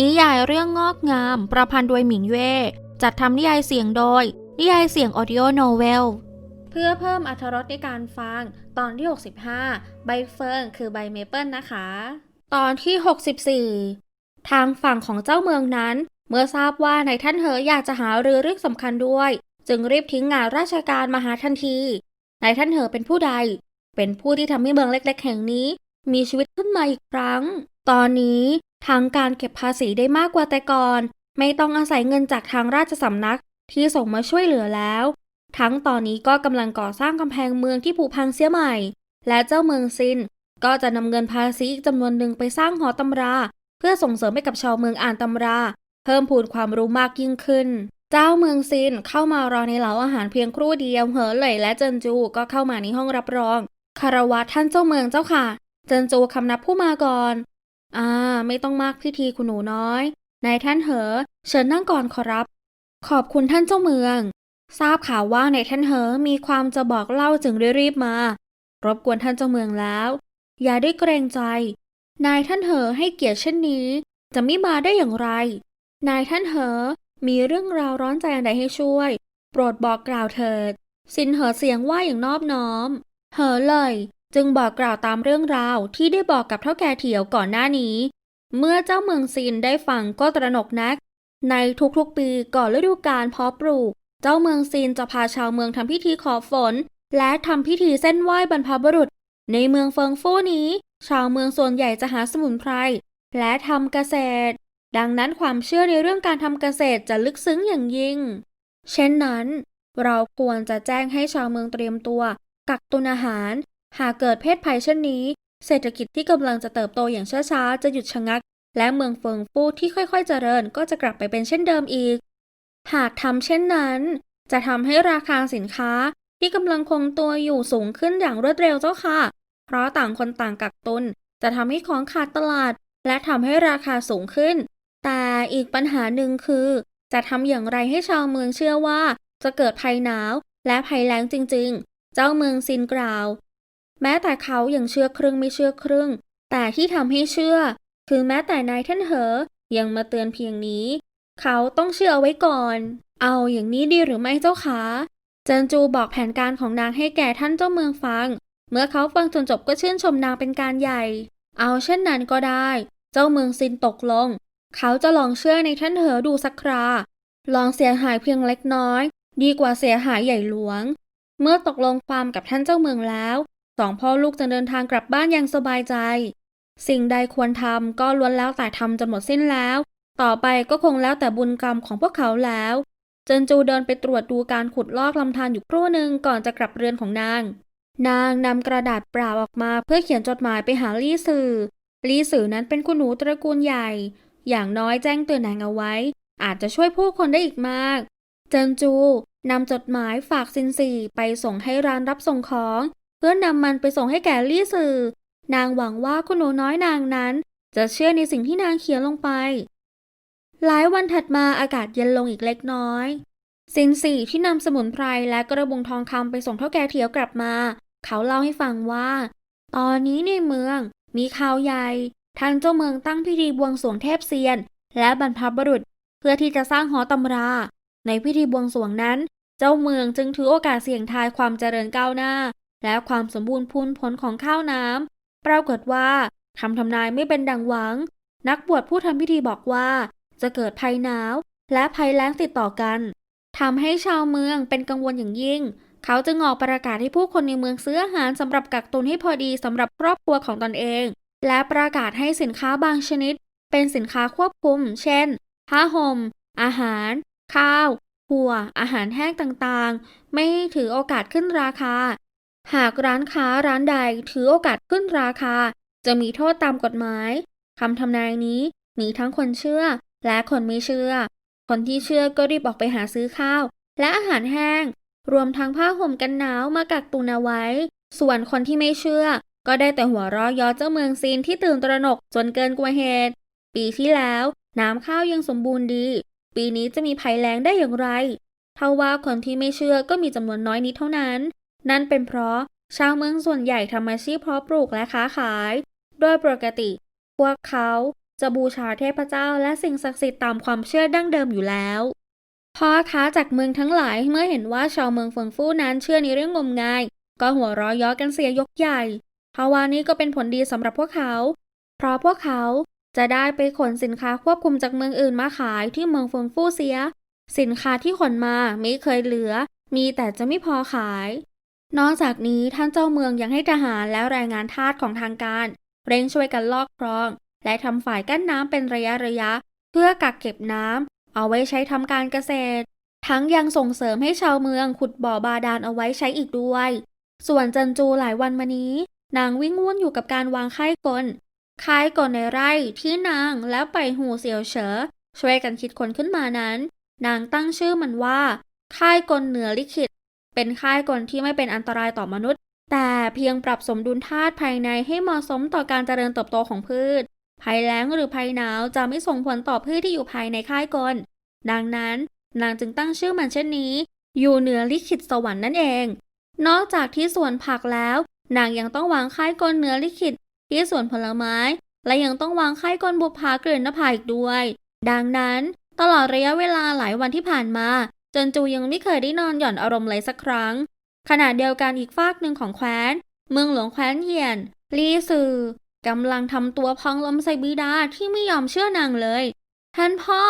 นิยายเรื่องงอกงาม ประพันธ์โดยหมิงเย่จัดทำนิยายเสียงโดย นิยายเสียงออดิโอโนเวลเพื่อเพิ่มอรรถรสในการฟัง ตอนที่ 65 ใบเฟิร์นคือใบเมเปิลนะคะ ตอนที่ 64 ทางฝั่งของเจ้าเมืองนั้น เมื่อทราบว่านายท่านเหออยากจะหาเรือเรื่องสำคัญด้วย จึงรีบทิ้งงานราชการมาหาทันทีนายท่านเหอเป็นผู้ใด เป็นผู้ที่ทำให้เมืองเล็ก ๆ แห่งนี้ มีชีวิตขึ้นมาอีกครั้ง ตอนนี้ ทางการเก็บภาษีได้มากกว่าแต่ก่อน ไม่ต้องอาศัยเงินจากทางราชสำนักที่ส่งมาช่วยเหลือแล้ว ทั้งตอนนี้ก็กำลังก่อสร้างกำแพงเมืองที่ผุพังเสียใหม่ และเจ้าเมืองซินก็จะนำเงินภาษีอีกจำนวนหนึ่งไปสร้างหอตำรา เพื่อส่งเสริมให้กับชาวเมืองอ่านตำรา เพิ่มพูนความรู้มากยิ่งขึ้น เจ้าเมืองซินเข้ามารอในเหลาอาหารเพียงครู่เดียวเหอเหล่ยและเจินจูก็เข้ามาในห้องรับรองคารวะท่านเจ้าเมืองเจ้าค่ะ เจินจูคำนับผู้มาก่อน อ่า ไม่ต้องมากพิธีคุณหนูน้อยนายท่านเหอ เชิญนั่งก่อนขอรับ ขอบคุณท่านเจ้าเมือง ทราบข่าวว่านายท่านเหอมีความจะบอกเล่าจึงรีบมา รบกวนท่านเจ้าเมืองแล้ว อย่าได้เกรงใจ นายท่านเหอให้เกียรติเช่นนี้ จะไม่มาได้อย่างไร นายท่านเหอมีเรื่องราวร้อนใจอันใดให้ช่วย โปรดบอกกล่าวเถิด สินเหอเสียงว่าอย่างนอบน้อม เหอเลย จึงบอกกล่าวตามเรื่องราวที่ได้บอกกับเท่าแก่เถียวก่อนหน้านี้ เมื่อเจ้าเมืองซินได้ฟังก็ตระหนกนัก ในทุกๆปีก่อนฤดูกาลเพาะปลูก เจ้าเมืองซินจะพาชาวเมืองทำพิธีขอฝน และทำพิธีเส้นไหว้บรรพบุรุษ ในเมืองเฟิงฟู่นี้ ชาวเมืองส่วนใหญ่จะหาสมุนไพรและทำเกษตร ดังนั้นความเชื่อในเรื่องการทำเกษตรจะลึกซึ้งอย่างยิ่ง เช่นนั้น เราควรจะแจ้งให้ชาวเมืองเตรียมตัว กักตุนอาหาร หากเกิดเพศภัยเช่นนี้ เศรษฐกิจที่กำลังจะเติบโตอย่างช้าๆ จะหยุดชะงัก และเมืองเฟิงฟูที่ค่อยๆ เจริญก็จะกลับไปเป็นเช่นเดิมอีก หากทำเช่นนั้น จะทำให้ราคาสินค้าที่กำลังคงตัวอยู่สูงขึ้นอย่างรวดเร็วเจ้าค่ะ เพราะต่างคนต่างกักตุน จะทำให้ของขาดตลาด และทำให้ราคาสูงขึ้น แต่อีกปัญหาหนึ่งคือ จะทำอย่างไรให้ชาวเมืองเชื่อว่า จะเกิดภัยหนาวและภัยแล้งจริง ๆ เจ้าเมืองซินกล่าว แม้แต่เขายังเชื่อครึ่งไม่เชื่อครึ่ง แต่ที่ทำให้เชื่อ คือแม้แต่นายท่านเหอ ยังมาเตือนเพียงนี้ เขาต้องเชื่อเอาไว้ก่อน เอาอย่างนี้ดีหรือไม่เจ้าคะเจินจูบอกแผนการของนางให้แก่ท่านเจ้าเมืองฟัง เมื่อเขาฟังจนจบก็ชื่นชมนางเป็นการใหญ่ เอาเช่นนั้นก็ได้ เจ้าเมืองซินตกลง เขาจะลองเชื่อในท่านเหอดูสักครา ลองเสียหายเพียงเล็กน้อย ดีกว่าเสียหายใหญ่หลวง เมื่อตกลงความกับท่านเจ้าเมืองแล้ว สองพ่อลูกจะเดินทางกลับบ้านอย่างสบายใจ สิ่งใดควรทำก็ล้วนแล้วแต่ทำจนหมดสิ้นแล้ว ต่อไปก็คงแล้วแต่บุญกรรมของพวกเขาแล้ว เจินจูเดินไปตรวจดูการขุดลอกลำธารอยู่ครู่หนึ่งก่อนจะกลับเรือนของนาง นางนำกระดาษเปล่าออกมาเพื่อเขียนจดหมายไปหาลี่สื่อ ลี่สื่อนั้นเป็นคุณหนูตระกูลใหญ่ อย่างน้อยแจ้งเตือนนางเอาไว้ อาจจะช่วยผู้คนได้อีกมาก เจินจูนำจดหมายฝากซินซีไปส่งให้ร้านรับส่งของ พื่อนำมันไปส่งให้แก่ลี่สื่อนางหวังว่าคุณหนูน้อยนางนั้น จะเชื่อในสิ่งที่นางเขียนลงไป หลายวันถัดมาอากาศเย็นลงอีกเล็กน้อย สินสีที่นำสมุนไพรและกระบุงทองคำไปส่งเท่าแก่เถียวกลับมา เขาเล่าให้ฟังว่า ตอนนี้ในเมืองมีข่าวใหญ่ทางเจ้าเมืองตั้งพิธีบวงสรวงเทพเซียน และบรรพบุรุษ เพื่อที่จะสร้างหอตำรา ในพิธีบวงสรวงนั้น เจ้าเมืองจึงถือโอกาสเสี่ยงทายความเจริญก้าวหน้า และความสมบูรณ์พูนผลของข้าวน้ำปรากฏว่าคำทำนายไม่เป็นดังหวัง นักบวชผู้ทำพิธีบอกว่า จะเกิดภัยหนาว และภัยแล้งติดต่อกันทำให้ชาวเมืองเป็นกังวลอย่างยิ่ง เขาจึงออกประกาศให้ผู้คนในเมืองซื้ออาหารสำหรับกักตุนให้พอดีสำหรับครอบครัวของตนเอง และประกาศให้สินค้าบางชนิด เป็นสินค้าควบคุม เช่นผ้าห่มอาหาร ข้าวถั่วอาหารแห้งต่างๆ ไม่ถือโอกาสขึ้นราคา หากร้านค้าร้านใดถือโอกาสขึ้นราคา จะมีโทษตามกฎหมายคำทำนายนี้มีทั้งคนเชื่อและคนไม่เชื่อ คนที่เชื่อก็รีบออกไปหาซื้อข้าว และอาหารแห้ง รวมทั้งผ้าห่มกันหนาวมากักตุนเอาไว้ ส่วนคนที่ไม่เชื่อ ก็ได้แต่หัวเราะย้อเจ้าเมืองซีนที่ตื่นตระหนกจนเกินกว่าเหตุ ปีที่แล้วน้ำข้าวยังสมบูรณ์ดี ปีนี้จะมีภัยแล้งได้อย่างไรเท่าว่าคนที่ไม่เชื่อก็มีจำนวนน้อยนิดเท่านั้น นั่นเป็นเพราะชาวเมืองส่วนใหญ่ทำอาชีพเพาะปลูกและค้าขาย โดยปกติ พวกเขาจะบูชาเทพเจ้าและสิ่งศักดิ์สิทธิ์ตามความเชื่อดั้งเดิมอยู่แล้วพ่อค้าจากเมืองทั้งหลายเมื่อเห็นว่าชาวเมืองเฟิงฟู่นั้นเชื่อในเรื่องงมงาย ก็หัวเราะเย้อกันเสียยกใหญ่ทว่านี้ก็เป็นผลดีสำหรับพวกเขา เพราะพวกเขาจะได้ไปขนสินค้าควบคุมจากเมืองอื่นมาขายที่เมืองเฟิงฟู่เสีย สินค้าที่ขนมาไม่เคยเหลือ มีแต่จะไม่พอขาย นอกจากนี้ท่านเจ้าเมืองยังให้ทหารและแรงงานทาสของทางการ เร่งช่วยกันลอกคลอง และทำฝ่ายกั้นน้ำเป็นระยะระยะ เพื่อกักเก็บน้ำเอาไว้ใช้ทำการเกษตร ทั้งยังส่งเสริมให้ชาวเมืองขุดบ่อบาดาลเอาไว้ใช้อีกด้วย ส่วนจันจูหลายวันมานี้ นางวิ่งวุ่นอยู่กับการวางค่ายกลค่ายกลในไร่ที่นางและไปหูเสียวเฉอช่วยกันคิดคนขึ้นมานั้น นางตั้งชื่อมันว่า ค่ายกลเหนือลิขิต เป็นค่ายกลที่ไม่เป็นอันตรายต่อมนุษย์ แต่เพียงปรับสมดุลธาตุภายในให้เหมาะสมต่อการเจริญเติบโตของพืช ภัยแล้งหรือภัยหนาวจะไม่ส่งผลต่อพืชที่อยู่ภายในค่ายกล ดังนั้นนางจึงตั้งชื่อมันเช่นนี้ อยู่เหนือลิขิตสวรรค์นั่นเอง นอกจากที่สวนผักแล้ว นางยังต้องวางค่ายกลเหนือลิขิต ที่สวนผลไม้ และยังต้องวางค่ายกลบุพภาเกลื่อนนภาอีกด้วย ดังนั้นตลอดระยะเวลาหลายวันที่ผ่านมา จนจูยังไม่เคยได้นอนหย่อนอารมณ์เลยสักครั้ง ขณะเดียวกันอีกฝากหนึ่งของแคว้น เมืองหลวงแคว้นเยียน ลีซือกำลังทำตัวพองลมใส่บิดาที่ไม่ยอมเชื่อนางเลย ท่านพ่อ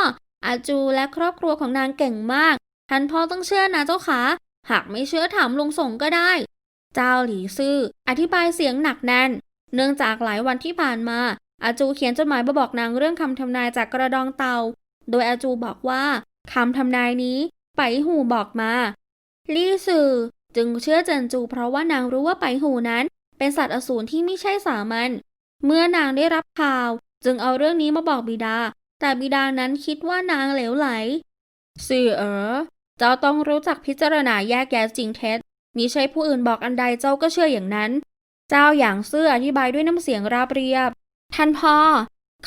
อาจูและครอบครัวของนางเก่งมาก ท่านพ่อต้องเชื่อนะเจ้าคะหากไม่เชื่อถามลุงสงก็ได้ เจ้าหลีซื่ออธิบายเสียงหนักแน่น เนื่องจากหลายวันที่ผ่านมา อาจูเขียนจดหมายมาบอกนางเรื่องคำทำนายจากกระดองเตา โดยอาจูบอกว่าคำทำนายนี้ ไปหูบอกมา ลี่ซือจึงเชื่อเจินจูเพราะว่านางรู้ว่าไปหูนั้น เป็นสัตว์อสูรที่ไม่ใช่สามัญ เมื่อนางได้รับข่าว จึงเอาเรื่องนี้มาบอกบิดา แต่บิดานั้นคิดว่านางเหลวไหลสื่อเอ๋อเจ้าต้องรู้จักพิจารณาแยกแยะจริงเท็จมิใช่ผู้อื่นบอกอันใดเจ้าก็เชื่ออย่างนั้น เจ้าอย่างซื่ออธิบายด้วยน้ำเสียงราบเรียบ ท่านพ่อ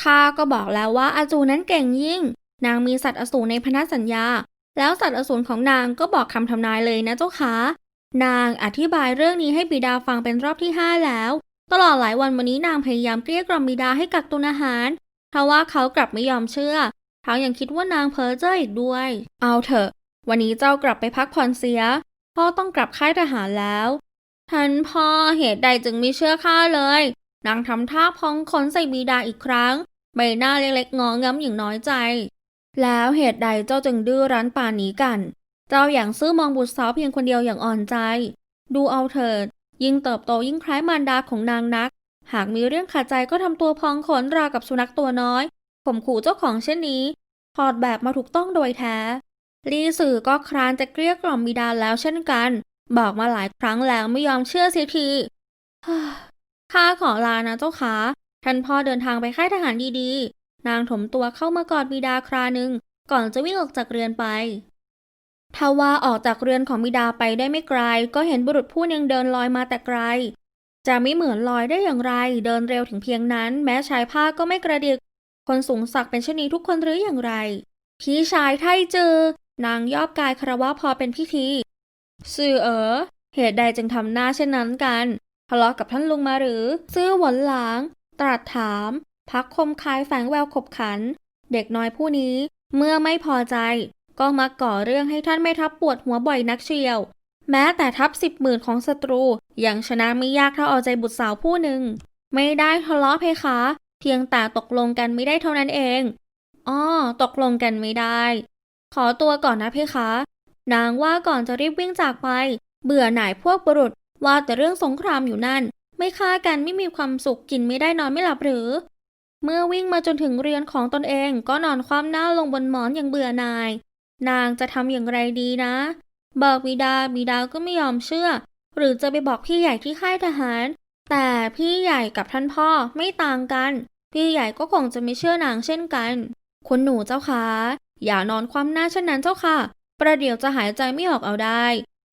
ข้าก็บอกแล้วว่าอาจูนั้นเก่งยิ่ง นางมีสัตว์อสูรในพันธสัญญา แล้วสัตว์อสูรของนางก็บอกคำทำนายเลยนะเจ้าคะนางอธิบายเรื่องนี้ให้บิดาฟังเป็นรอบที่ห้าแล้ว ตลอดหลายวันวันนี้นางพยายามเกลี้ยกล่อมบิดาให้กักตุนอาหารทว่าเขากลับไม่ยอมเชื่อทั้งยังคิดว่านางเพ้อเจ้ออีกด้วย เอาเถอะ วันนี้เจ้ากลับไปพักผ่อนเสีย พ่อต้องกลับค่ายทหารแล้ว ท่านพ่อเหตุใดจึงไม่เชื่อข้าเลย นางทำท่าพองขนใส่บิดาอีกครั้ง ใบหน้าเล็กๆงอง้ำอย่างน้อยใจ แล้วเหตุใดเจ้าจึงดื้อรั้นป่านนี้กัน เจ้าอย่างซื่อมองบุตรสาวเพียงคนเดียวอย่างอ่อนใจ ดูเอาเถิด ยิ่งเติบโตยิ่งคล้ายมารดาของนางนัก หากมีเรื่องขัดใจก็ทำตัวพองขนราวกับสุนัขตัวน้อยข่มขู่เจ้าของเช่นนี้ถอดแบบมาถูกต้องโดยแท้ ลีสื่อก็ครานจะเกลี้ยกล่อมบิดาแล้วเช่นกัน บอกมาหลายครั้งแล้วไม่ยอมเชื่อเสียทีข้าขอลานะเจ้าขาท่านพ่อเดินทางไปค่ายทหารดีๆ นางถมตัวเข้ามากอดบิดาคราหนึ่งก่อนจะวิ่งออกจากเรือนไป ทว่าออกจากเรือนของบิดาไปได้ไม่ไกล ก็เห็นบุรุษผู้หนึ่งเดินลอยมาแต่ไกล จะไม่เหมือนลอยได้อย่างไร เดินเร็วถึงเพียงนั้น แม้ชายผ้าก็ไม่กระดิก คนสูงศักดิ์เป็นเช่นนี้ทุกคนหรืออย่างไร พี่ชายไทเจอนางยอบกายคารวะพอเป็นพิธีสื่อเอ๋อเหตุใดจึงทำหน้าเช่นนั้นกันทะเลาะกับท่านลุงมาหรือ ซื่อหวนหลาง ตรัสถาม พักคมคายแฝงแววขบขัน เด็กน้อยผู้นี้เมื่อไม่พอใจ ก็มาก่อเรื่องให้ท่านไม่ทับปวดหัวบ่อยนักเชียว แม้แต่ทัพสิบหมื่นของศัตรูยังชนะไม่ยากเท่าเอาใจบุตรสาวผู้หนึ่ง ไม่ได้ทะเลาะเพคะ เพียงแต่ตกลงกันไม่ได้เท่านั้นเองอ้อตกลงกันไม่ได้ ขอตัวก่อนนะเพคะ นางว่าก่อนจะรีบวิ่งจากไป เบื่อหน่ายพวกบุรุษว่าแต่เรื่องสงครามอยู่นั่น ไม่ฆ่ากันไม่มีความสุขกินไม่ได้นอนไม่หลับหรือ เมื่อวิ่งมาจนถึงเรือนของตนเองก็นอนคว่ำหน้าลงบนหมอนอย่างเบื่อหน่าย นางจะทำอย่างไรดีนะ บอกบิดาบิดาก็ไม่ยอมเชื่อ หรือจะไปบอกพี่ใหญ่ที่ค่ายทหาร แต่พี่ใหญ่กับท่านพ่อไม่ต่างกัน พี่ใหญ่ก็คงจะไม่เชื่อนางเช่นกันคุณหนูเจ้าคะอย่านอนคว่ำหน้าเช่นนั้นเจ้าค่ะ ประเดี๋ยวจะหายใจไม่ออกเอาได้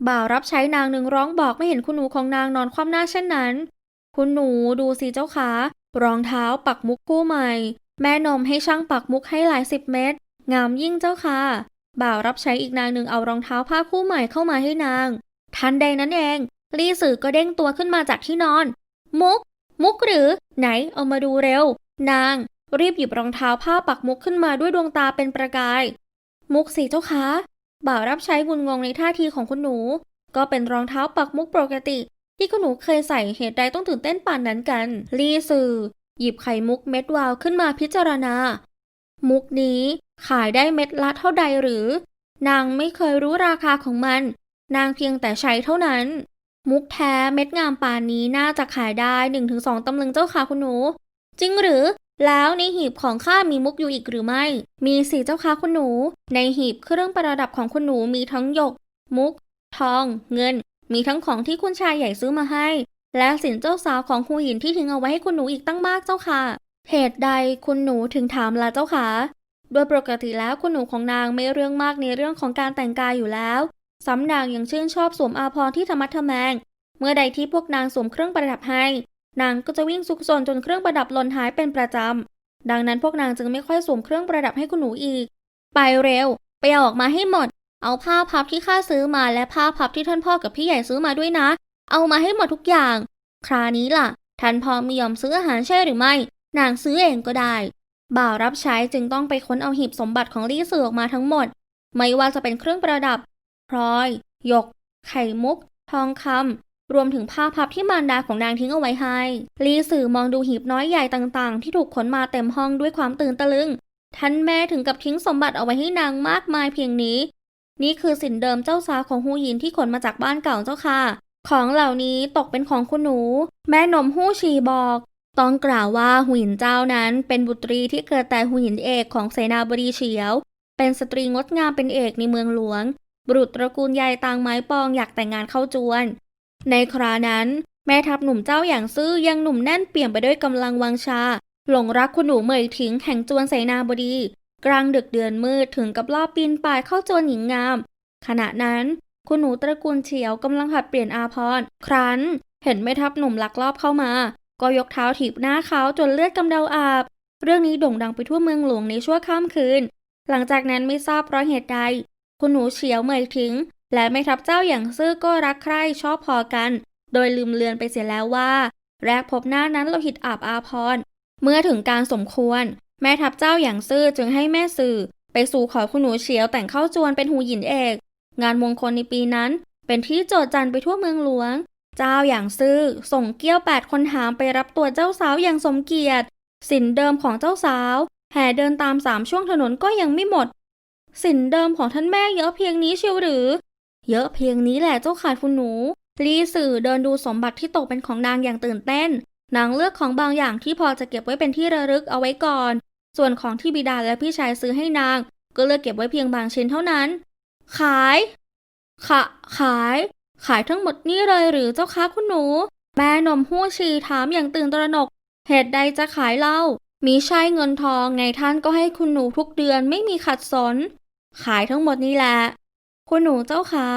บ่าวรับใช้นางหนึ่งร้องบอกไม่เห็นคุณหนูของนางนอนคว่ำหน้าเช่นนั้น คุณหนูดูสิเจ้าคะรองเท้าปักมุกคู่ใหม่ แม่นมให้ช่างปักมุกให้หลายสิบเม็ดงามยิ่งเจ้าค่ะ บ่าวรับใช้อีกนางหนึ่งเอารองเท้าผ้าคู่ใหม่เข้ามาให้นาง ทันใดนั้นเอง ลี่สื่อก็เด้งตัวขึ้นมาจากที่นอน มุก มุกหรือ ไหนเอามาดูเร็ว นาง รีบหยิบรองเท้าผ้าปักมุกขึ้นมาด้วยดวงตาเป็นประกาย มุกสิเจ้าคะบ่าวรับใช้งุนงงในท่าทีของคุณหนู ก็เป็นรองเท้าปักมุกปกติ ที่คุณหนูเคยใส่เหตุใดต้องตื่นเต้นป่านนั้นกัน ลีสื่อหยิบไข่มุกเม็ดวาวขึ้นมาพิจารณา มุกนี้ขายได้เม็ดละเท่าใดหรือ นางไม่เคยรู้ราคาของมัน นางเพียงแต่ใช้เท่านั้น มุกแท้เม็ดงามป่านนี้น่าจะขายได้1-2ตำลึงเจ้าค่ะคุณหนู จริงหรือ แล้วในหีบของข้ามีมุกอยู่อีกหรือไม่ มีสิเจ้าค่ะคุณหนู ในหีบเครื่องประดับของคุณหนูมีทั้งหยก มุก ทอง เงิน มีทั้งของที่คุณชายใหญ่ซื้อมาให้ และสินเจ้าสาวของหูหยินที่ทิ้งเอาไว้ให้คุณหนูอีกตั้งมากเจ้าค่ะ เหตุใดคุณหนูถึงถามล่ะเจ้าค่ะ โดยปกติแล้วคุณหนูของนางไม่เรื่องมากในเรื่องของการแต่งกายอยู่แล้วสำนางยังชื่นชอบสวมอาภรณ์ที่ธรรมะทแมง เมื่อใดที่พวกนางสวมเครื่องประดับให้ นางก็จะวิ่งซุกซนจนเครื่องประดับหล่นหายเป็นประจำดังนั้นพวกนางจึงไม่ค่อยสวมเครื่องประดับให้คุณหนูอีก ไปเร็ว ไปเอาออกมาให้หมด เอาผ้าพับที่ข้าซื้อมาและผ้าพับที่ท่านพ่อกับพี่ใหญ่ซื้อมาด้วยนะ เอามาให้หมดทุกอย่าง ครานี้ล่ะ ท่านพ่อไม่ยอมซื้ออาหารใช่หรือไม่ นางซื้อเองก็ได้ บ่าวรับใช้จึงต้องไปค้นเอาหีบสมบัติของลี่สือออกมาทั้งหมด ไม่ว่าจะเป็นเครื่องประดับพลอย หยก ไข่มุก ทองคำรวมถึงผ้าพับที่มารดาของนางทิ้งเอาไว้ให้ ลีสื่อมองดูหีบน้อยใหญ่ต่างๆ ที่ถูกขนมาเต็มห้องด้วยความตื่นตะลึง ท่านแม่ถึงกับทิ้งสมบัติเอาไว้ให้นางมากมายเพียงนี้ นี่คือสินเดิมเจ้าสาวของฮูหยินที่ขนมาจากบ้านเก่าเจ้าค่ะ ของเหล่านี้ตกเป็นของคุณหนู แม่นมฮู้ชีบอก ต้องกล่าวว่าหูหยินเจ้านั้น เป็นบุตรีที่เกิดแต่หูหยินเอกของเสนาบดีเฉียว เป็นสตรีงดงามเป็นเอกในเมืองหลวง บุรุษตระกูลใหญ่ต่างไม้ปองอยากแต่งงานเข้าจวน ในครานั้นแม่ทัพหนุ่มเจ้าอย่างซื่อยังหนุ่มแน่นเปี่ยมไปด้วยกำลังวังชา หลงรักคุณหนูเหมยถิงแห่งจวนเสนาบดี กลางดึกเดือนมืดถึงกับลอบปีนป่ายเข้าจวนหญิงงาม ขณะนั้นคุณหนูตระกูลเฉียวกำลังหัดเปลี่ยนอาพรครั้น เห็นแม่ทัพหนุ่มลักลอบเข้ามา ก็ยกเท้าถีบหน้าเขาจนเลือดกำเดาอาบ เรื่องนี้โด่งดังไปทั่วเมืองหลวงในชั่วข้ามคืน หลังจากนั้นไม่ทราบเพราะเหตุใด คุณหนูเฉียวเหมยถิงและแม่ทัพเจ้าอย่างซื่อก็รักใคร่ชอบพอกัน โดยลืมเลือนไปเสียแล้วว่า แรกพบหน้านั้นเราหิตอาบอาพรเมื่อถึงการสมควร แม่ทัพเจ้าอย่างซื่อจึงให้แม่สื่อ ไปสู่ขอคุณหนูเฉียวแต่งเข้าจวนเป็นหูหยินเอก งานมงคลในปีนั้น เป็นที่โจดจันไปทั่วเมืองหลวง เจ้าอย่างซื่อ ส่งเกี้ยวแปดคนหามไปรับตัวเจ้าสาวอย่างสมเกียรติ สินเดิมของเจ้าสาว แห่เดินตามสามช่วงถนนก็ยังไม่หมด สินเดิมของท่านแม่เยอะเพียงนี้เชียวหรือ เยอะเพียงนี้แหละเจ้าขาดคุณหนูลีสื่อเดินดูสมบัติที่ตกเป็นของนางอย่างตื่นเต้น นางเลือกของบางอย่างที่พอจะเก็บไว้เป็นที่ระลึกเอาไว้ก่อน ส่วนของที่บิดาและพี่ชายซื้อให้นาง ก็เลือกเก็บไว้เพียงบางชิ้นเท่านั้น ขายขะขาย ขายทั้งหมดนี่เลยหรือเจ้าคะคุณหนู แม่นมหู้ชีถามอย่างตื่นตระหนก เหตุใดจะขายเหล้ามีใช่เงินทองไงท่านก็ให้คุณหนูทุกเดือนไม่มีขัดสน ขายทั้งหมดนี่แหละ คุณหนูเจ้าคะ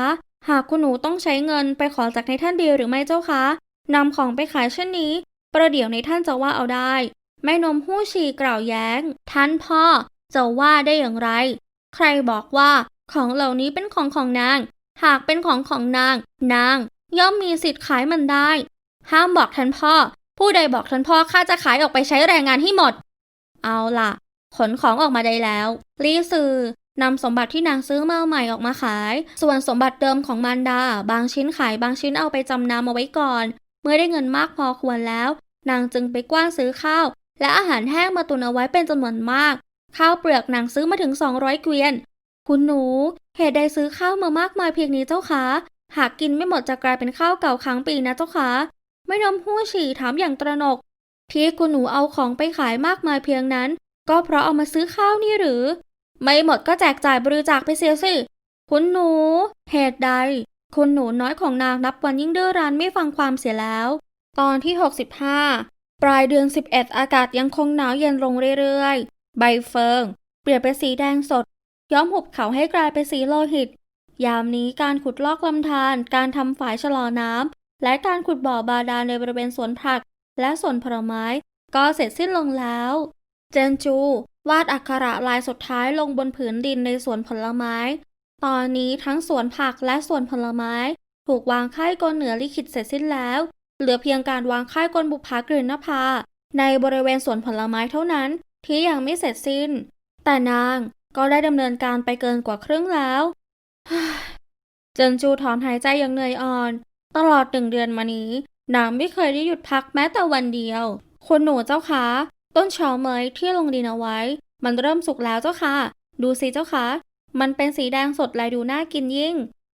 หากคุณหนูต้องใช้เงินไปขอจากในท่านเดียวหรือไม่เจ้าคะนำของไปขายเช่นนี้ ประเดี๋ยวในท่านจะว่าเอาได้ แม่นมหู้ชีกล่าวแย้ง ท่านพ่อจะว่าได้อย่างไร ใครบอกว่าของเหล่านี้เป็นของของนาง หากเป็นของของนาง นาง ย่อมมีสิทธิ์ขายมันได้ ห้ามบอกท่านพ่อ ผู้ใดบอกท่านพ่อข้าจะขายออกไปใช้แรงงานให้หมด เอาล่ะ ขนของออกมาได้แล้วลีซือนำสมบัติที่นางซื้อมาใหม่ออกมาขาย ส่วนสมบัติเดิมของมารดา บางชิ้นขายบางชิ้นเอาไปจำนำเอาไว้ก่อน มื่อได้เงินมากพอควรแล้ว นางจึงไปกว้านซื้อข้าว และอาหารแห้งมาตุนเอาไว้เป็นจำนวนมาก ข้าวเปลือกนางซื้อมาถึง 200 เกวียน คุณหนู เหตุใดซื้อข้าวมามากมายเพียงนี้เจ้าคะ หากกินไม่หมดจะกลายเป็นข้าวเก่าค้างปีนะเจ้าคะ ไม่นมหู้ฉี่ถามอย่างตระหนก ที่คุณหนูเอาของไปขายมากมายเพียงนั้น ก็เพราะเอามาซื้อข้าวนี่หรือ ไม่หมดก็แจกจ่ายบริจาคไปเสียสิ คุณหนู เหตุใด คุณหนูน้อยของนางนับวันยิ่งดื้อรั้นไม่ฟังความเสียแล้ว ตอนที่ 65 ปลายเดือน 11 อากาศยังคงหนาวเย็นลงเรื่อยๆ ใบเฟิง เปลี่ยนเป็นสีแดงสด ย้อมหุบเขาให้กลายเป็นสีโลหิต ยามนี้การขุดลอกลำธารการทำฝายชะลอน้ำและการขุดบ่อบาดาลในบริเวณสวนผัก และสวนผลไม้ ก็เสร็จสิ้นลงแล้ว เจนจู วาดอักขระลายสุดท้ายลงบนผืนดินในสวนผลไม้ ตอนนี้ทั้งสวนผักและสวนผลไม้ ถูกวางค่ายกลเหนือลิขิตเสร็จสิ้นแล้ว เหลือเพียงการวางค่ายกลบุบุพพกกลืลืนนภา ในบริเวณสวนผลไม้เท่านั้นที่ยังไม่เสร็จสิ้น แต่นางก็ได้ดำเนินการไปเกินกว่าครึ่งแล้วเจินจูถอนหายใจอย่างเหนื่อยอ่อน ตลอดหนึ่งเดือนมานี้ นางไม่เคยได้หยุดพักแม้แต่วันเดียวคุณหนูเจ้าคะต้นเฉาเมยที่ลงดินเอาไว้ มันเริ่มสุกแล้วเจ้าค่ะ ดูสิเจ้าคะ มันเป็นสีแดงสดและดูน่ากินยิ่ง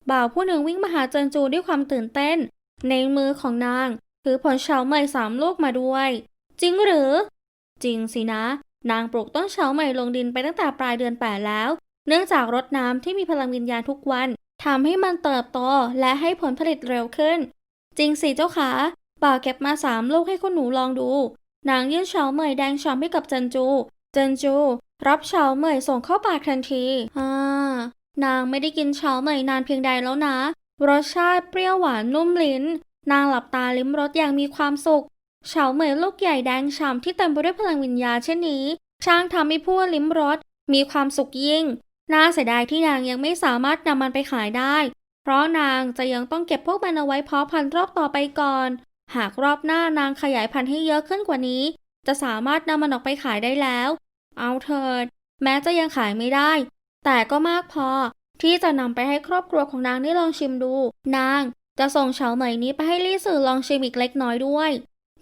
บ่าวผู้หนึ่งวิ่งมาหาเจินจูด้วยความตื่นเต้น ในมือของนางถือผลเฉาเหมยสามลูกมาด้วย จริงหรือ จริงสินะ นางปลูกต้นเฉาเหมยลงดินไปตั้งแต่ปลายเดือนแปดแล้ว เนื่องจากรดน้ำที่มีพลังวิญญาณทุกวันทำให้มันเติบโตและให้ผลผลิตเร็วขึ้น จริงสิเจ้าขาบ่าวเก็บมาสามลูกให้คุณหนูลองดู นางยื่นเฉาเหมยแดงฉ่ำให้กับเจินจูเจินจู รับเฉาเหมยส่งเข้าปากทันทีอ่านางไม่ได้กินเฉาเหมยนานเพียงใดแล้วนะ รสชาติเปรี้ยวหวานนุ่มลิ้น นางหลับตาลิ้มรสอย่างมีความสุข เฉาเหมยลูกใหญ่แดงฉ่ำที่เต็มไปด้วยพลังวิญญาณเช่นนี้ช่างทำให้ผู้ลิ้มรสมีความสุขยิ่ง น่าเสียดายที่นางยังไม่สามารถนำมันไปขายได้ เพราะนางจะยังต้องเก็บพวกมันเอาไว้เพาะพันธุ์รอบต่อไปก่อน หากรอบหน้านางขยายพันธุ์ให้เยอะขึ้นกว่านี้ จะสามารถนำมันออกไปขายได้แล้ว เอาเถิด แม้จะยังขายไม่ได้ แต่ก็มากพอ ที่จะนำไปให้ครอบครัวของนางได้ลองชิมดู นางจะส่งเฉาเหมยนี้ไปให้ลี่สื่อลองชิมอีกเล็กน้อยด้วย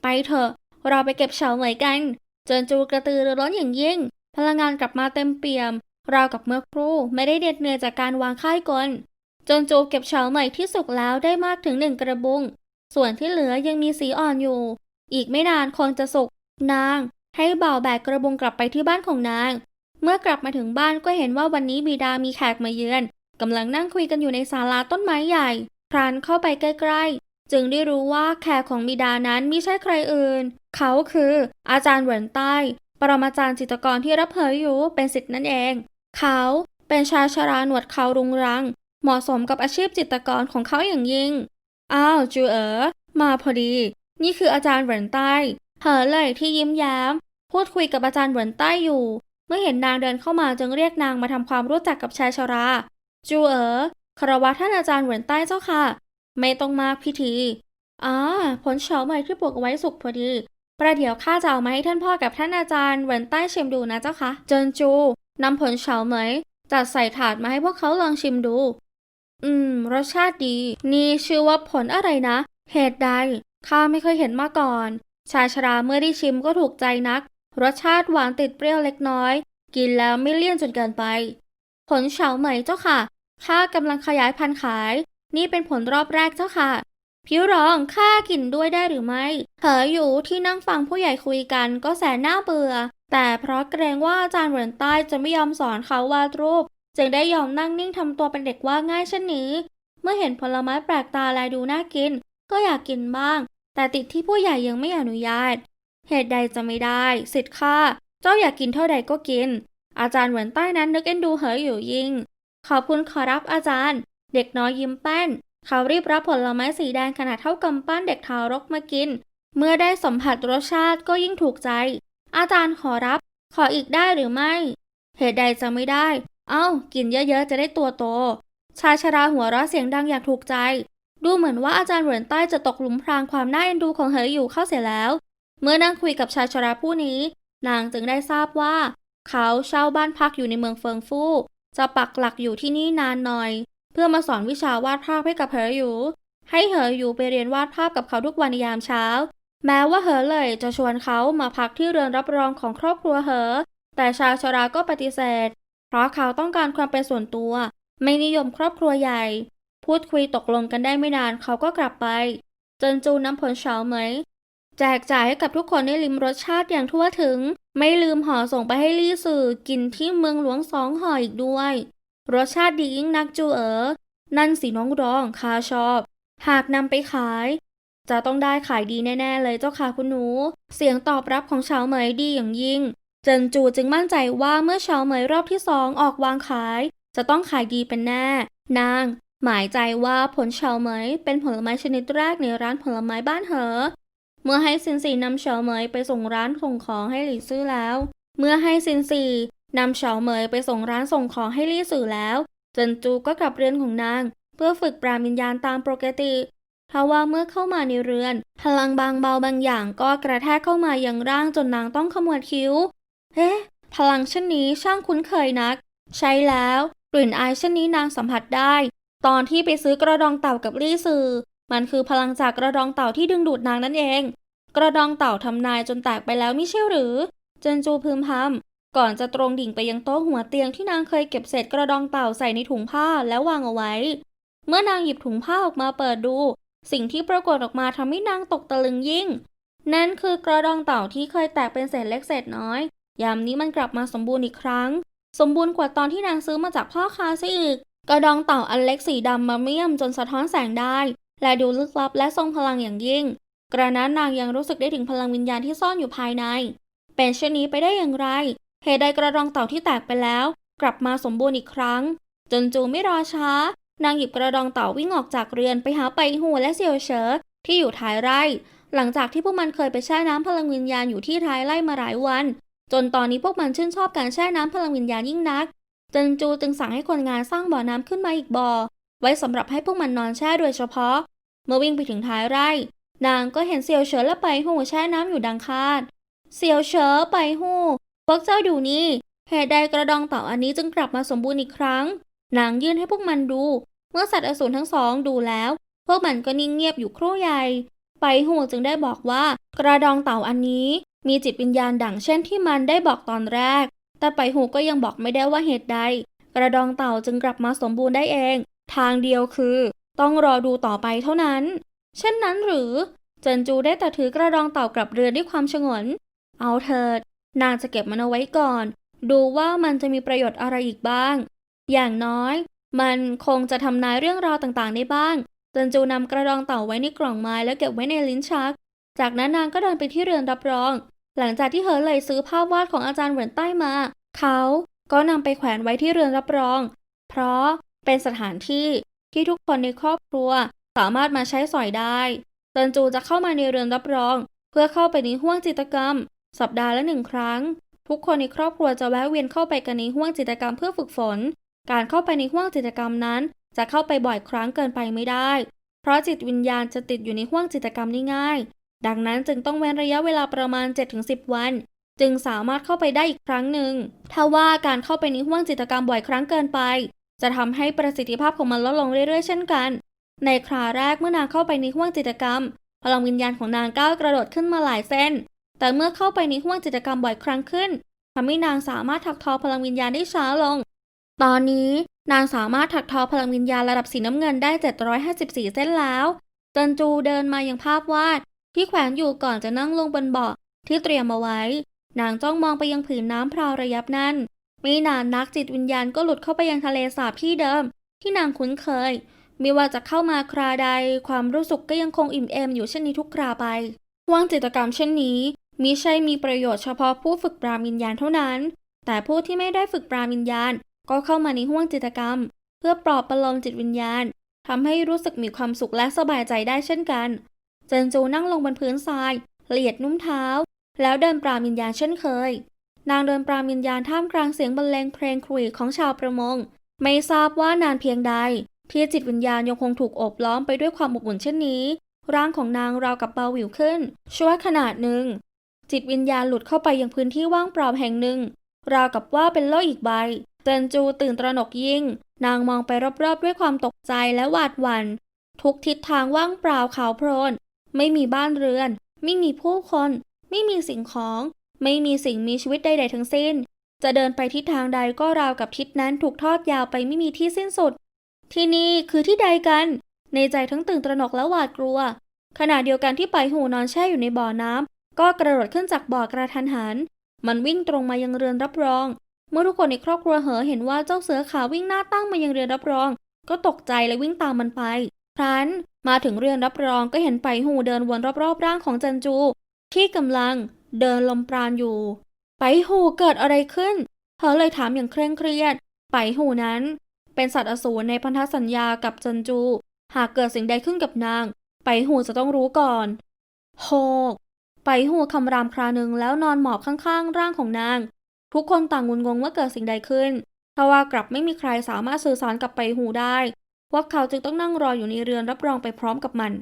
ไปเถอะ เราไปเก็บเฉาเหมยกัน เจินจูกระตือรือร้นอย่างยิ่ง พลังงานกลับมาเต็มเปี่ยมราวกับเมื่อครู่ไม่ได้เด็ดเหนื่อยจากการวางค่ายกลจนจูเก็บเฉาเหมยที่สุกแล้วได้มากถึงหนึ่งกระบุง ส่วนที่เหลือยังมีสีอ่อนอยู่ อีกไม่นานคงจะสุก นาง ให้บ่าวแบกกระบุงกลับไปที่บ้านของนาง เมื่อกลับมาถึงบ้านก็เห็นว่าวันนี้บิดามีแขกมาเยือนกำลังนั่งคุยกันอยู่ในศาลาต้นไม้ใหญ่ครั้นเข้าไปใกล้ๆ จึงได้รู้ว่าแขกของบิดานั้นไม่ใช่ใครอื่น เขาคือ อาจารย์เหวินใต้ ปรมาจารย์จิตกรที่รับเผยอยู่เป็นสิทธินั่นเอง เขาเป็นชายชราหนวดเขารุงรัง เหมาะสมกับอาชีพจิตกรของเขาอย่างยิ่ง อ้าวจูเอ๋อมาพอดี นี่คืออาจารย์เหวินใต้ เหอเลยที่ยิ้มแย้ม พูดคุยกับอาจารย์เหวินใต้อยู่ เมื่อเห็นนางเดินเข้ามาจึงเรียกนางมาทำความรู้จักกับชายชรา จูเอ๋อคารวะท่านอาจารย์เหวินใต้เจ้าค่ะ ไม่ต้องมากพิธีอ่าผลเฉาใหม่ที่ปลูกไว้สุกพอดี ประเดี๋ยวข้าจะเอามาให้ท่านพ่อกับท่านอาจารย์เหวินใต้ชิมดูนะเจ้าค่ะ เจินจูนำผลเฉาเหมยจัดใส่ถาดมาให้พวกเขาลองชิมดู อืม รสชาติดี นี่ชื่อว่าผลอะไรนะ เหตุใด ข้าไม่เคยเห็นมาก่อน ชาชราเมื่อได้ชิมก็ถูกใจนัก รสชาติหวานติดเปรี้ยวเล็กน้อย กินแล้วไม่เลี่ยนจนเกินไป ผลเฉาเหมยเจ้าค่ะ ข้ากำลังขยายพันธุ์ขาย นี่เป็นผลรอบแรกเจ้าค่ะพิวรองข้ากินด้วยได้หรือไม่เหออยู่ที่นั่งฟังผู้ใหญ่คุยกันก็แสนน่าเบื่อ แต่เพราะเกรงว่าอาจารย์เหวินใต้จะไม่ยอมสอนเขาวาดรูป จึงได้ยอมนั่งนิ่งทำตัวเป็นเด็กว่าง่ายเช่นนี้ เมื่อเห็นผลไม้แปลกตาและดูน่ากิน ก็อยากกินบ้าง แต่ติดที่ผู้ใหญ่ยังไม่อนุญาต เหตุใดจะไม่ได้ สิทธิ์ข้าเจ้าอยากกินเท่าใดก็กิน อาจารย์เหวินใต้นั้นนึกเอ็นดูเหออยู่ยิ่ง ขอบคุณขอรับอาจารย์ เด็กน้อยยิ้มแป้น เขารีบรับผลไม้สีแดงขนาดเท่ากำปั้นเด็กทารกมากิน เมื่อได้สัมผัสรสชาติก็ยิ่งถูกใจ อาจารย์ขอรับ ขออีกได้หรือไม่ เหตุใดจะไม่ได้ เอ้า กินเยอะๆจะได้ตัวโต ชายชราหัวเราะเสียงดังอยางถูกใจ ดูเหมือนว่าอาจารย์เหวินใต้จะตกหลุมพรางความน่าเอ็นดูของเหออยู่เข้าเสียแล้ว เมื่อนั่งคุยกับชายชราผู้นี้ นางจึงได้ทราบว่า เขาเช่าบ้านพักอยู่ในเมืองเฟิงฟู่จะปักหลักอยู่ที่นี่นานหน่อย เพื่อมาสอนวิชาวาดภาพให้กับเหออยู่ ให้เหออยู่ไปเรียนวาดภาพกับเขาทุกวันยามเช้า แม้ว่าเหอเลยจะชวนเขามาพักที่เรือนรับรองของครอบครัวเหอ แต่ชายชราก็ปฏิเสธ เพราะเขาต้องการความเป็นส่วนตัว ไม่นิยมครอบครัวใหญ่ พูดคุยตกลงกันได้ไม่นานเขาก็กลับไป เจินจูน้ำผลเฉาเหมยแจกจ่ายให้กับทุกคนได้ลิ้มรสชาติอย่างทั่วถึง ไม่ลืมห่อส่งไปให้ลี่สื่อกินที่เมืองหลวงสองห่ออีกด้วย รสชาติดียิ่งนักจูเอ๋อนั่นสิน้องรองข้าชอบ หากนำไปขาย จะต้องได้ขายดีแน่ ๆ เลยเจ้าค่ะคุณหนู เสียงตอบรับของเฉาเหมยดีอย่างยิ่ง เจินจูจึงมั่นใจว่าเมื่อเฉาเหมยรอบที่สองออกวางขาย จะต้องขายดีเป็นแน่ นาง หมายใจว่าผลเฉาเหมยเป็นผลไม้ชนิดแรกในร้านผลไม้บ้านเหอ เมื่อให้ซินซีนำเฉาเหมยไปส่งร้านส่งของให้หลี่ซื่อแล้ว เมื่อให้ซินซีนำเฉาเหมยไปส่งร้านส่งของให้ลี่สื่อแล้ว เจินจูก็กลับเรือนของนาง เพื่อฝึกปราณวิญญาณตามปกติทว่าเมื่อเข้ามาในเรือน พลังบางเบาบางอย่างก็กระแทกเข้ามาอย่างร่างจนนางต้องขมวดคิ้ว เอ๊ะ พลังเช่นนี้ช่างคุ้นเคยนัก ใช่แล้ว กลิ่นอายเช่นนี้นางสัมผัสได้ ตอนที่ไปซื้อกระดองเต่ากับลี่ซือ มันคือพลังจากกระดองเต่าที่ดึงดูดนางนั่นเอง กระดองเต่าทำนายจนแตกไปแล้วไม่ใช่หรือ เจนจูพึมพำก่อนจะตรงดิ่งไปยังโต๊ะหัวเตียงที่นางเคยเก็บเศษกระดองเต่าใส่ในถุงผ้าแล้ววางเอาไว้ เมื่อนางหยิบถุงผ้าออกมาเปิดดู สิ่งที่ปรากฏออกมาทำให้นางตกตะลึงยิ่ง นั่นคือกระดองเต่าที่เคยแตกเป็นเศษเล็กเศษน้อย ยามนี้มันกลับมาสมบูรณ์อีกครั้ง สมบูรณ์กว่าตอนที่นางซื้อมาจากพ่อค้าซะอีก กระดองเต่าอันเล็กสีดำมาเมี่ยมจนสะท้อนแสงได้ และดูลึกลับและทรงพลังอย่างยิ่ง กระนั้นนางยังรู้สึกได้ถึงพลังวิญญาณที่ซ่อนอยู่ภายใน เป็นเช่นนี้ไปได้อย่างไร เหตุใดกระดองเต่าที่แตกไปแล้ว กลับมาสมบูรณ์อีกครั้ง จนจูไม่รอช้า นางหยิบกระดองเต่าวิ่งออกจากเรือนไปหาไปหัวและเซียวเฉอที่อยู่ท้ายไร่ หลังจากที่พวกมันเคยไปแช่น้ำพลังวิญญาณอยู่ที่ท้ายไร่มาหลายวัน จนตอนนี้พวกมันชื่นชอบการแช่น้ำพลังวิญญาณยิ่งนัก เจินจูจึงสั่งให้คนงานสร้างบ่อน้ำขึ้นมาอีกบ่อ ไว้สำหรับให้พวกมันนอนแช่โดยเฉพาะ เมื่อวิ่งไปถึงท้ายไร่ นางก็เห็นเซียวเฉินและไปหูแช่น้ำอยู่ดังคาด เซียวเฉินไปหูพวกเจ้าดูนี่เหตุใดกระดองเต่าอันนี้จึงกลับมาสมบูรณ์อีกครั้ง นางยื่นให้พวกมันดู เมื่อสัตว์อสูรทั้งสองดูแล้ว พวกมันก็นิ่งเงียบอยู่ครู่ใหญ่ ไปหูจึงได้บอกว่า กระดองเต่าอันนี้มีจิตวิญญาณดั่งเช่นที่มันได้บอกตอนแรก แต่ไปหูก็ยังบอกไม่ได้ว่าเหตุใด กระดองเต่าจึงกลับมาสมบูรณ์ได้เอง ทางเดียวคือ ต้องรอดูต่อไปเท่านั้น เช่นนั้นหรือ เจินจูได้แต่ถือกระดองเต่ากลับเรือด้วยความฉงน เอาเถิด นางจะเก็บมันเอาไว้ก่อน ดูว่ามันจะมีประโยชน์อะไรอีกบ้าง อย่างน้อย มันคงจะทำนายเรื่องราวต่างๆได้บ้าง เจินจูนำกระดองเต่าไว้ในกล่องไม้แล้วเก็บไว้ในลิ้นชัก จากนั้นนางก็เดินไปที่เรือนรับรอง หลังจากที่เฮอเลยซื้อภาพวาดของอาจารย์เหวินใต้มา เขาก็นำไปแขวนไว้ที่เรือนรับรอง เพราะเป็นสถานที่ที่ทุกคนในครอบครัวสามารถมาใช้สอยได้เจินจูจะเข้ามาในเรือนรับรอง เพื่อเข้าไปในห้วงจิตกรรม สัปดาห์ละหนึ่งครั้ง ทุกคนในครอบครัวจะแวะเวียนเข้าไปกันในห้วงจิตกรรมเพื่อฝึกฝน การเข้าไปในห้วงจิตกรรมนั้น จะเข้าไปบ่อยครั้งเกินไปไม่ได้ เพราะจิตวิญญาณจะติดอยู่ในห้วงจิตกรรมได้ง่าย ดังนั้นจึงต้องเว้นระยะเวลาประมาณ 7-10 วัน จึงสามารถเข้าไปได้อีกครั้งหนึ่งถ้าว่าการเข้าไปในห้วงจิตกรรมบ่อยครั้งเกินไป จะทำให้ประสิทธิภาพของมันลดลงเรื่อยๆ เช่นกัน ในคราแรกเมื่อนางเข้าไปในห้วงจิตกรรม พลังวิญญาณของนางก้าวกระโดดขึ้นมาหลายเส้น แต่เมื่อเข้าไปในห้วงจิตกรรมบ่อยครั้งขึ้นทำให้นางสามารถถักทอพลังวิญญาณได้ช้าลง ตอนนี้นางสามารถถักทอพลังวิญญาณระดับสีน้ำเงินได้ 754 เส้นแล้วเจินจูเดินมายังภาพวาด ที่แขวนอยู่ก่อนจะนั่งลงบนเบาะที่เตรียมเอาไว้ นางจ้องมองไปยังผืนน้ำพราวระยับนั้นไม่นานนักจิตวิญญาณก็หลุดเข้าไปยังทะเลสาบที่เดิม ที่นางคุ้นเคย ไม่ว่าจะเข้ามาคราใด ความรู้สึกก็ยังคงอิ่มเอมอยู่เช่นนี้ทุกคราไปว่างจิตกรรมเช่นนี้มิใช่มีประโยชน์เฉพาะผู้ฝึกปราณวิญญาณเท่านั้น แต่ผู้ที่ไม่ได้ฝึกปราณวิญญาณก็เข้ามาในห้วงจิตกรรม เพื่อปลอบประโลมจิตวิญญาณทำให้รู้สึกมีความสุขและสบายใจได้เช่นกัน เจนจูนั่งลงบนพื้นทรายละเอียดนุ่มเท้า แล้วเดินปราณวิญญาณเช่นเคย นางเดินปราณวิญญาณท่ามกลางเสียงบรรเลงเพลงครุยของชาวประมง ไม่ทราบว่านานเพียงใด ที่จิตวิญญาณยังคงถูกโอบล้อมไปด้วยความอบอุ่นเช่นนี้ ร่างของนางราวกับเบาหวิวขึ้น ชั่วขนาดหนึ่ง จิตวิญญาณหลุดเข้าไปยังพื้นที่ว่างเปล่าแห่งหนึ่ง ราวกับว่าเป็นโลกอีกใบ เจนจูตื่นตระหนกยิ่ง นางมองไปรอบๆด้วยความตกใจและหวาดหวัน่นทุกทิศทางว่างเปล่าขาวโพลน ไม่มีบ้านเรือน ไม่มีผู้คน ไม่มีสิ่งของ ไม่มีสิ่งมีชีวิตใด ๆ ทั้งสิ้น จะเดินไปทิศทางใดก็ราวกับทิศนั้นถูกทอดยาวไปไม่มีที่สิ้นสุด ที่นี่คือที่ใดกัน ในใจทั้งตื่นตระหนกและหวาดกลัว ขณะเดียวกันที่ไปหูนอนแช่อยู่ในบ่อน้ำก็กระโดดขึ้นจากบ่อกระทันหัน มันวิ่งตรงมายังเรือนรับรอง เมื่อทุกคนในครอบครัวเหอเห็นว่าเจ้าเสือขาววิ่งหน้าตั้งมายังเรือนรับรอง ก็ตกใจและวิ่งตามมันไป ครั้นมาถึงเรือนรับรองก็เห็นไปหูเดินวนรอบๆร่างของจันจู ที่กำลังเดินลมปราณอยู่ ไปหูเกิดอะไรขึ้นเธอเลยถามอย่างเคร่งเครียด ไปหูนั้น เป็นสัตว์อสูรในพันธสัญญากับจันจู หากเกิดสิ่งใดขึ้นกับนาง ไปหูจะต้องรู้ก่อนโฮกไปหูคำรามคราหนึ่งแล้วนอนหมอบข้างๆ ร่างของนาง ทุกคนต่างงุนงงว่าเกิดสิ่งใดขึ้นทว่ากลับไม่มีใครสามารถสื่อสารกับไปหูได้ พวกเขาจึงต้องนั่งรออยู่ในเรือนรับรองไปพร้อมกับมัน